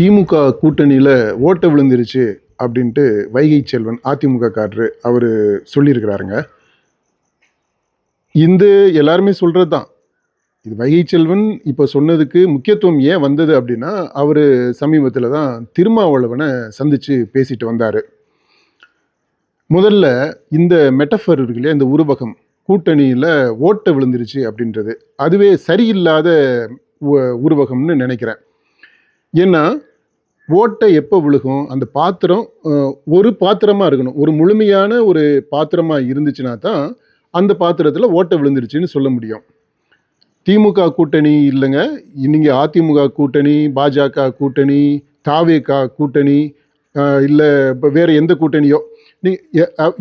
திமுக கூட்டணியில் ஓட்டை விழுந்துருச்சு அப்படின்ட்டு வைகை செல்வன் அதிமுக காரரு அவர் சொல்லியிருக்கிறாருங்க. இந்த எல்லாருமே சொல்கிறது தான் இது வைகை செல்வன் இப்போ சொன்னதுக்கு முக்கியத்துவம் ஏன் வந்தது அப்படின்னா அவர் சமீபத்தில் தான் திருமாவளவனை சந்தித்து பேசிட்டு வந்தார். முதல்ல இந்த மெட்டஃபர் இருக்கு இல்லையா இந்த உருவகம் கூட்டணியில் ஓட்டை விழுந்துருச்சு அப்படின்றது அதுவே சரியில்லாத உ- உருவகம்னு நினைக்கிறேன். ஏன்னா ஓட்டை எப்போ விழுகும்? அந்த பாத்திரம் ஒரு பாத்திரமாக இருக்கணும். ஒரு முழுமையான ஒரு பாத்திரமாக இருந்துச்சுன்னா தான் அந்த பாத்திரத்தில் ஓட்டை விழுந்துருச்சுன்னு சொல்ல முடியும். திமுக கூட்டணி இல்லைங்க. இன்னைக்கு அதிமுக கூட்டணி பாஜக கூட்டணி தாவேகா கூட்டணி இல்லை இப்போ வேறு எந்த கூட்டணியோ நீ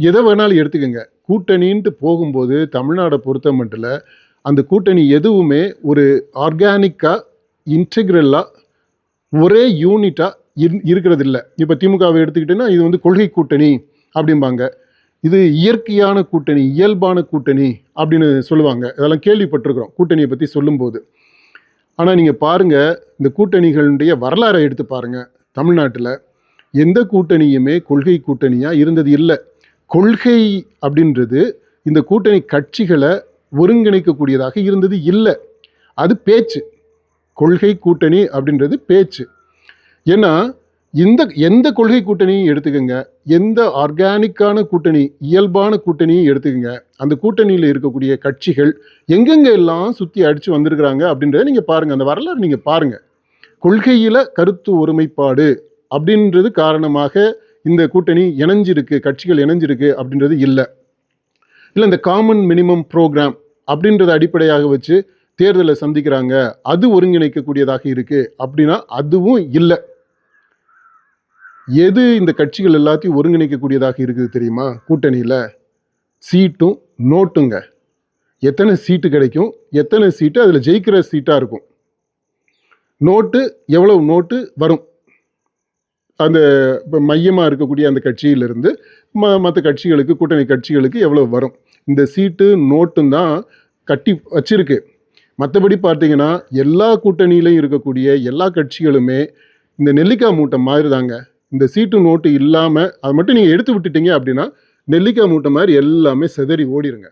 எதை வேணாலும் எடுத்துக்கோங்க. கூட்டணின்ட்டு போகும்போது தமிழ்நாடை பொறுத்த மட்டும் அந்த கூட்டணி எதுவுமே ஒரு ஆர்கானிக்காக இன்டெக்ரலாக ஒரே யூனிட்டாக இரு இருக்கிறது இல்லை இப்போ திமுகவை எடுத்துக்கிட்டேன்னா இது வந்து கொள்கை கூட்டணி அப்படிம்பாங்க. இது இயற்கையான கூட்டணி இயல்பான கூட்டணி அப்படின்னு சொல்லுவாங்க. இதெல்லாம் கேள்விப்பட்டிருக்கிறோம் கூட்டணியை பற்றி சொல்லும்போது. ஆனால் நீங்கள் பாருங்கள் இந்த கூட்டணிகளுடைய வரலாறை எடுத்து பாருங்கள் தமிழ்நாட்டில். எந்த கூட்டணியுமே கொள்கை கூட்டணியாக இருந்தது இல்லை. கொள்கை அப்படின்றது இந்த கூட்டணி கட்சிகளை ஒருங்கிணைக்கக்கூடியதாக இருந்தது இல்லை. அது பேச்சு. கொள்கை கூட்டணி அப்படின்றது பேச்சு. ஏன்னா இந்த எந்த கொள்கை கூட்டணியும் எடுத்துக்கோங்க எந்த ஆர்கானிக்கான கூட்டணி இயல்பான கூட்டணியும் எடுத்துக்கோங்க அந்த கூட்டணியில் இருக்கக்கூடிய கட்சிகள் எங்கெங்க எல்லாம் சுற்றி அடித்து வந்திருக்கிறாங்க அப்படின்றத நீங்கள் பாருங்கள் அந்த வரலாறு நீங்கள் பாருங்கள் கொள்கையில் கருத்து ஒருமைப்பாடு அப்படின்றது காரணமாக இந்த கூட்டணி இணைஞ்சிருக்கு கட்சிகள் இணைஞ்சிருக்கு அப்படின்றது இல்லை. இல்லை இந்த காமன் மினிமம் ப்ரோக்ராம் அப்படின்றத அடிப்படையாக வச்சு தேர்தலை சந்திக்கிறாங்க அது ஒருங்கிணைக்கக்கூடியதாக இருக்கு அப்படின்னா அதுவும் இல்லை. எது இந்த கட்சிகள் எல்லாத்தையும் ஒருங்கிணைக்கக்கூடியதாக இருக்குது தெரியுமா? கூட்டணியில் சீட்டும் நோட்டுங்க. எத்தனை சீட்டு கிடைக்கும்? எத்தனை சீட்டு? அதில் ஜெயிக்கிற சீட்டாக இருக்கும். நோட்டு எவ்வளவு நோட்டு வரும்? அந்த இப்போ மையமாக இருக்கக்கூடிய அந்த கட்சியிலிருந்து ம மற்ற கட்சிகளுக்கு கூட்டணி கட்சிகளுக்கு எவ்வளோ வரும்? இந்த சீட்டு நோட்டும் தான் கட்டி வச்சிருக்கு. மற்றபடி பார்த்தீங்கன்னா எல்லா கூட்டணியிலையும் இருக்கக்கூடிய எல்லா கட்சிகளுமே இந்த நெல்லிக்காய் மூட்டை மாதிரி தாங்க இந்த சீட்டு நோட்டு இல்லாமல் அதை மட்டும் நீங்கள் எடுத்து விட்டுட்டீங்க அப்படின்னா நெல்லிக்காய் மூட்டை மாதிரி எல்லாமே சிதறி ஓடிருங்க.